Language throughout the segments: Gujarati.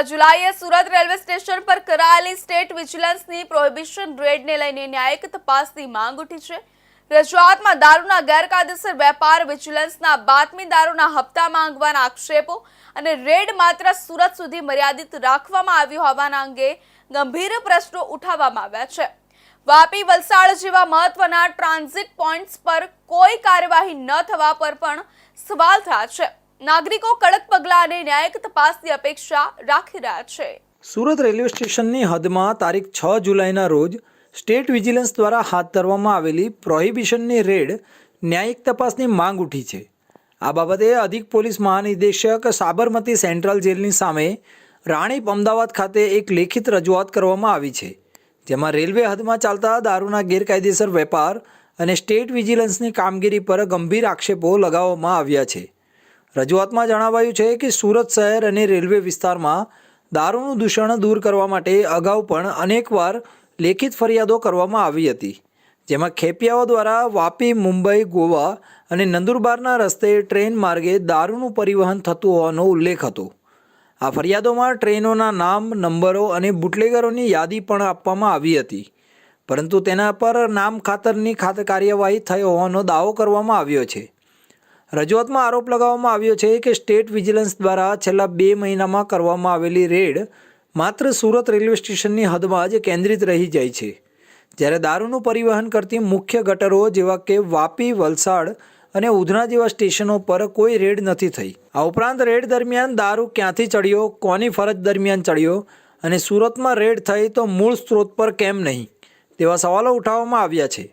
જુલાઈએ સુરત રેલવે સ્ટેશન પર કરાયેલી સ્ટેટ વિજિલન્સની પ્રોહિબિશન રેડને લઈને ન્યાયિક તપાસની માંગ ઉઠી છે. રજૂઆતમાં દારૂના ગેરકાયદેસર વેપાર, વિજિલન્સના બાતમીદારોના હપ્તા માંગવાના આક્ષેપો અને રેડ માત્ર સુરત સુધી મર્યાદિત રાખવામાં આવ્યું હોવાના અંગે ગંભીર પ્રશ્નો ઉઠાવવામાં આવ્યા છે. વાપી વલસાડ જેવા મહત્વના ટ્રાન્ઝિટ પોઈન્ટ્સ પર કોઈ કાર્યવાહી ન થવા પર પણ સવાલ થયા છે. નાગરિકો કડક પગલાં અને ન્યાયિક તપાસની અપેક્ષા રાખી રહ્યા છે. સુરત રેલવે સ્ટેશનની હદમાં તારીખ છ જુલાઈના રોજ સ્ટેટ વિજિલન્સ દ્વારા હાથ ધરવામાં આવેલી પ્રોહિબિશનની રેડ ન્યાયિક તપાસની માંગ ઉઠી છે. આ બાબતે અધિક પોલીસ મહાનિદેશક સાબરમતી સેન્ટ્રલ જેલની સામે રાણીપ અમદાવાદ ખાતે એક લેખિત રજૂઆત કરવામાં આવી છે, જેમાં રેલવે હદમાં ચાલતા દારૂના ગેરકાયદેસર વેપાર અને સ્ટેટ વિજિલન્સની કામગીરી પર ગંભીર આક્ષેપો લગાવવામાં આવ્યા છે. રજૂઆતમાં જણાવાયું છે કે સુરત શહેર અને રેલવે વિસ્તારમાં દારૂનું દૂષણ દૂર કરવા માટે અગાઉ પણ અનેકવાર લેખિત ફરિયાદો કરવામાં આવી હતી. જેમાં ખેપિયાઓ દ્વારા વાપી, મુંબઈ, ગોવા અને નંદુરબારના રસ્તે ટ્રેન માર્ગે દારૂનું પરિવહન થતું હોવાનો ઉલ્લેખ હતો. આ ફરિયાદોમાં ટ્રેનોના નામ, નંબરો અને બુટલેગરોની યાદી પણ આપવામાં આવી હતી. પરંતુ તેના પર નામ ખાતરની ખાત કાર્યવાહી થઈ હોવાનો દાવો કરવામાં આવ્યો છે. રજૂઆતમાં આરોપ લગાવવામાં આવ્યો છે કે સ્ટેટ વિજિલન્સ દ્વારા છેલ્લા બે મહિનામાં કરવામાં આવેલી રેડ માત્ર સુરત રેલવે સ્ટેશનની હદમાં જ કેન્દ્રિત રહી જાય છે. જ્યારે દારૂનું પરિવહન કરતી મુખ્ય ગટરો જેવા કે વાપી, વલસાડ અને ઉધના જેવા સ્ટેશનો પર કોઈ રેડ નથી થઈ. આ ઉપરાંત રેડ દરમિયાન દારૂ ક્યાંથી ચડ્યો, કોની ફરજ દરમિયાન ચડ્યો અને સુરતમાં રેડ થઈ તો મૂળ સ્ત્રોત પર કેમ નહીં તેવા સવાલો ઉઠાવવામાં આવ્યા છે.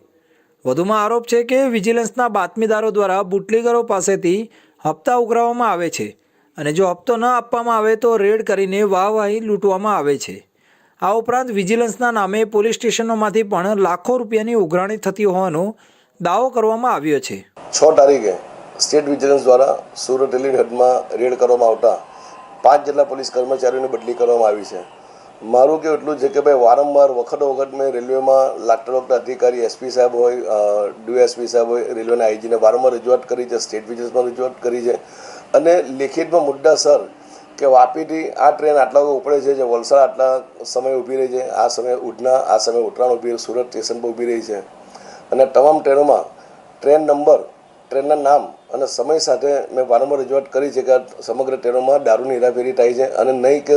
વધુમાં આરોપ છે કે વિજિલન્સના બાતમીદારો દ્વારા બુટલીગરો પાસેથી હપ્તા ઉઘરાવવામાં આવે છે અને જો હપ્તો ન આપવામાં આવે તો રેડ કરીને વાહવાહી લૂંટવામાં આવે છે. આ ઉપરાંત વિજિલન્સના નામે પોલીસ સ્ટેશનોમાંથી પણ લાખો રૂપિયાની ઉઘરાણી થતી હોવાનો દાવો કરવામાં આવ્યો છે. છ તારીખે સ્ટેટ વિજિલન્સ દ્વારા સુરત રેલી હદમાં રેડ કરવામાં આવતા પાંચ જેટલા પોલીસ કર્મચારીઓની બદલી કરવામાં આવી છે. મારું કેવું એટલું છે કે ભાઈ વારંવાર વખતો વખત મેં રેલવેમાં લાગતા અધિકારી એસપી સાહેબ હોય ડીએસપી સાહેબ હોય, રેલવેના આઈજીને વારંવાર રજૂઆત કરી છે, સ્ટેટ વિજન્સમાં રજૂઆત કરી છે. અને લેખિતમાં મુદ્દા સર કે વાપીથી આ ટ્રેન આટલા વાગે ઉપડે છે, જે વલસાડ આટલા સમય ઊભી રહી છે, આ સમયે ઉધના, આ સમયે ઉત્તરાયણ ઊભી સુરત સ્ટેશન પર ઊભી રહી છે. અને તમામ ટ્રેનોમાં ટ્રેન નંબર, ટ્રેનના નામ અને સમય સાથે મેં વારંવાર રજૂઆત કરી છે કે સમગ્ર ટ્રેનોમાં દારૂની હેરાફેરી થાય છે અને નહીં કે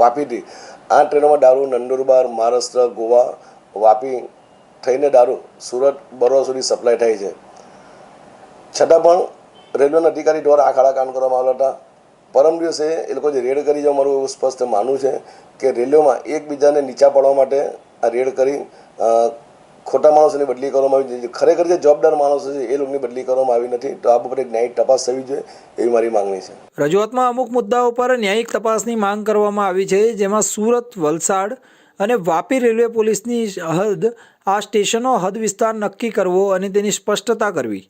વાપીથી આ ટ્રેનોમાં દારૂ નંદુરબાર, મહારાષ્ટ્ર, ગોવા વાપી થઈને દારૂ સુરત, બરોડા સુધી સપ્લાય થાય છે. છતાં પણ રેલવેના અધિકારી દ્વારા આ ખાડા કામ કરવામાં આવ્યા હતા. પરમ દિવસે એ લોકો જે રેડ કરી છે મારું એવું સ્પષ્ટ માનવું છે કે રેલવેમાં એકબીજાને નીચા પાડવા માટે આ રેડ કરી ખોટા માણસોની બદલી કરવામાં આવી છે ખરેખર જે જવાબદાર માણસો છે, એ લોકોની બદલી કરવામાં આવી નથી. તો આ બાબતે ન્યાયિક તપાસ થવી જોઈએ એવી મારી માંગણી છે. રજૂઆતમાં અમુક મુદ્દાઓ પર ન્યાયિક તપાસની માંગ કરવામાં આવી છે, જેમાં સુરત, વલસાડ અને વાપી રેલવે પોલીસની હદ, આ સ્ટેશનો હદ વિસ્તાર નક્કી કરવો અને તેની સ્પષ્ટતા કરવી.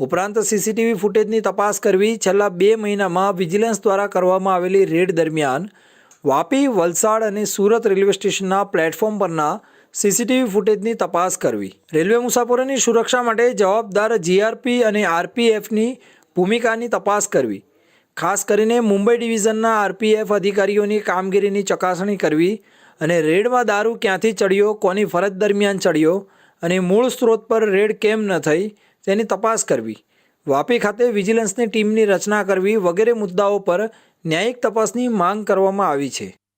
ઉપરાંત સીસીટીવી ફૂટેજની તપાસ કરવી. છેલ્લા બે મહિનામાં વિજિલન્સ દ્વારા કરવામાં આવેલી રેડ દરમિયાન વાપી, વલસાડ અને સુરત રેલવે સ્ટેશનના પ્લેટફોર્મ પરના સીસીટીવી ફૂટેજની તપાસ કરવી. રેલવે મુસાફરોની સુરક્ષા માટે જવાબદાર જીઆરપી અને આરપીએફની ભૂમિકાની તપાસ કરવી. ખાસ કરીને મુંબઈ ડિવિઝનના આરપીએફ અધિકારીઓની કામગીરીની ચકાસણી કરવી અને રેડમાં દારૂ ક્યાંથી ચડ્યો, કોની ફરજ દરમિયાન ચડ્યો અને મૂળ સ્ત્રોત પર રેડ કેમ ન થઈ તેની તપાસ કરવી. વાપી ખાતે વિજિલન્સની ટીમની રચના કરવી વગેરે મુદ્દાઓ પર ન્યાયિક તપાસની માંગ કરવામાં આવી છે.